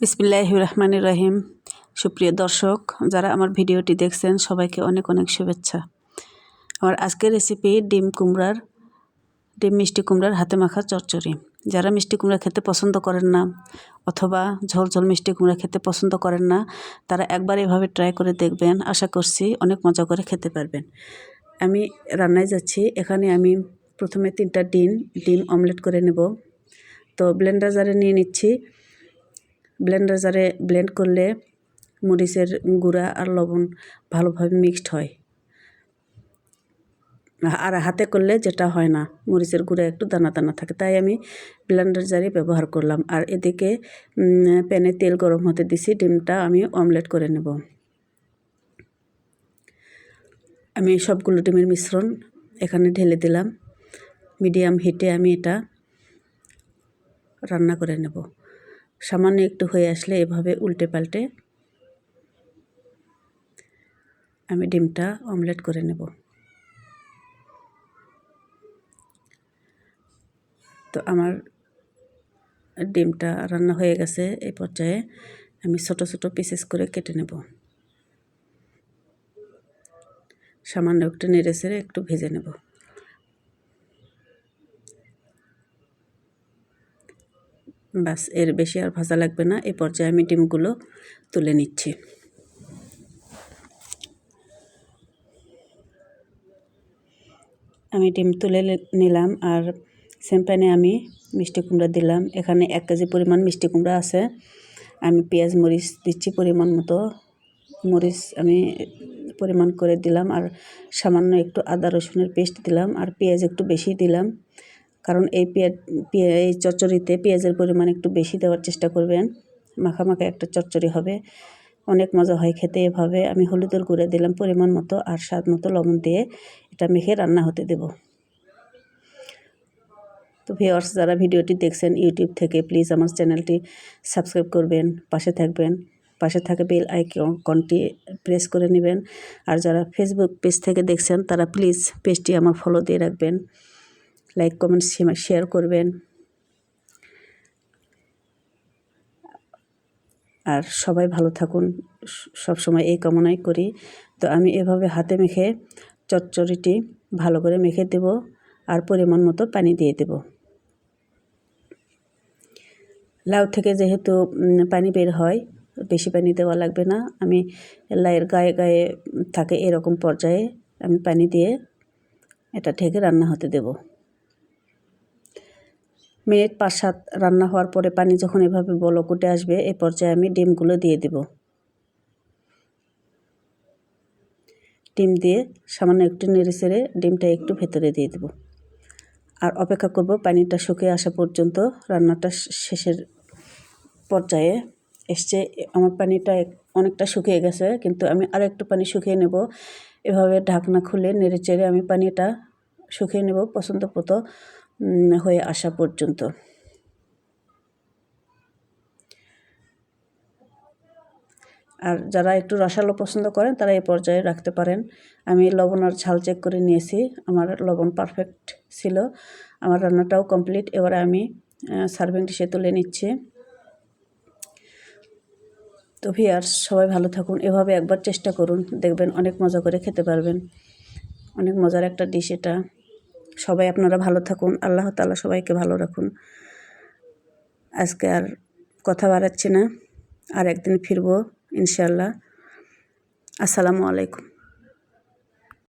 বিসমিল্লাহ রহমান রহিম। সুপ্রিয় দর্শক, যারা আমার ভিডিওটি দেখছেন, সবাইকে অনেক অনেক শুভেচ্ছা। আমার আজকের রেসিপি ডিম কুমড়ার, ডিম মিষ্টি কুমড়ার হাতে মাখা চচ্চড়ি। যারা মিষ্টি কুমড়া খেতে পছন্দ করেন না, অথবা ঝোল ঝোল মিষ্টি কুমড়া খেতে পছন্দ করেন না, তারা একবার এভাবে ট্রাই করে দেখবেন। আশা করছি অনেক মজা করে খেতে পারবেন। আমি রান্নায় যাচ্ছি। এখানে আমি প্রথমে তিনটা ডিম ডিম অমলেট করে নেব। তো ব্লেন্ডার জারে নিয়ে নিচ্ছি। ব্লেন্ডার জারে ব্লেন্ড করলে মরিচের গুঁড়া আর লবণ ভালোভাবে মিক্সড হয়। আর হাতে করলে যেটা হয় না, মরিচের গুঁড়া একটু দানা দানা থাকে, তাই আমি ব্লেন্ডার জারে ব্যবহার করলাম। আর এদিকে প্যানে তেল গরম হতে দিছি, ডিমটা আমি অমলেট করে নেব। আমি সবগুলো ডিমের মিশ্রণ এখানে ঢেলে দিলাম। মিডিয়াম হিটে আমি এটা রান্না করে নেব। সামান্য একটু হয়ে আসলে এভাবে উল্টে পাল্টে আমি ডিমটা অমলেট করে নেব। তো আমার ডিমটা রান্না হয়ে গেছে, এই পর্যায়ে আমি ছোট ছোট পিসেস করে কেটে নেব। সামান্য একটু নেড়ে সেড়ে একটু ভেজে নেব। বাসের বেশি আর ভাজা লাগবে না। এই পর্যায়ে আমি ডিমগুলো তুলে নিচ্ছি। আমি ডিম তুলে নিলাম আর সেম প্যানে আমি মিষ্টি কুমড়া দিলাম। এখানে এক কেজি পরিমাণ মিষ্টি কুমড়া আছে। আমি পেঁয়াজ, মরিচ দিচ্ছি পরিমাণ মতো। মরিচ আমি পরিমাণ করে দিলাম আর সামান্য একটু আদা রসুনের পেস্ট দিলাম আর পেঁয়াজ একটু বেশি দিলাম। কারণ এই পেঁয়াজ এই চচ্চড়িতে পেঁয়াজের পরিমাণ একটু বেশি দেওয়ার চেষ্টা করবেন। মাখা মাখা একটা চচ্চড়ি হবে। অনেক মজা হয় খেতে এভাবে। আমি হলুদের গুঁড়ে দিলাম পরিমাণ মতো আর স্বাদ মতো লবণ দিয়ে এটা মেখে রান্না হতে দেব। তো ভিওয়ার্স যারা ভিডিওটি দেখছেন ইউটিউব থেকে, প্লিজ আমার চ্যানেলটি সাবস্ক্রাইব করবেন, পাশে থাকবেন। পাশে থাকে বেল আইকনটি প্রেস করে নেবেন। আর যারা ফেসবুক পেজ থেকে দেখছেন, তারা প্লিজ পেজটি আমার ফলো দিয়ে রাখবেন। লাইক কমেন্ট শেয়ার করবেন। আর সবাই ভালো থাকুন, সব সময় এই কামনাই করি। তো আমি এভাবে হাতে মেখে চচ্চড়িটি ভালো করে মেখে দেব আর পরিমাণ মতো পানি দিয়ে দেব। লাউ থেকে যেহেতু পানি বের হয়, বেশি পানি দেওয়া লাগবে না। আমি লাইয়ের গায়ে গায়ে থাকে এরকম পর্যায়ে আমি পানি দিয়ে এটা ঢেকে রান্না হতে দেবো। মিনিট পাঁচ সাত রান্না হওয়ার পরে পানি যখন এভাবে বলক উঠে আসবে, এ পর্যায়ে আমি ডিমগুলো দিয়ে দেব। ডিম দিয়ে সামান্য একটু নেড়ে চেড়ে ডিমটা একটু ভেতরে দিয়ে দেব। আর অপেক্ষা করব পানিটা শুকিয়ে আসা পর্যন্ত রান্নাটা শেষের পর্যায়ে এসছে। আমার পানিটা অনেকটা শুকিয়ে গেছে, কিন্তু আমি আর একটু পানি শুকিয়ে নেব। এভাবে ঢাকনা খুলে নেড়ে চেড়ে আমি পানিটা শুকিয়ে নেব পছন্দ মতো হয়ে আসা পর্যন্ত। আর যারা একটু রসালো পছন্দ করেন, তারা এই পর্যায়ে রাখতে পারেন। আমি লবণ আর ঝাল চেক করে নিয়েছি। আমার লবণ পারফেক্ট ছিল। আমার রান্নাটাও কমপ্লিট এবারে আমি সার্ভিং ডিশে তুলে নিচ্ছি। তো ভিয়ার্স সবাই ভালো থাকুন। এভাবে একবার চেষ্টা করুন। দেখবেন অনেক মজা করে খেতে পারবেন। অনেক মজার একটা ডিশ এটা। সবাই আপনারা ভালো থাকুন, আল্লাহ তালা সবাইকে ভালো রাখুন। আজকে আর কথা বাড়াচ্ছি না, আর একদিন ফিরবো ইনশাল্লাহ আসসালামু আলাইকুম।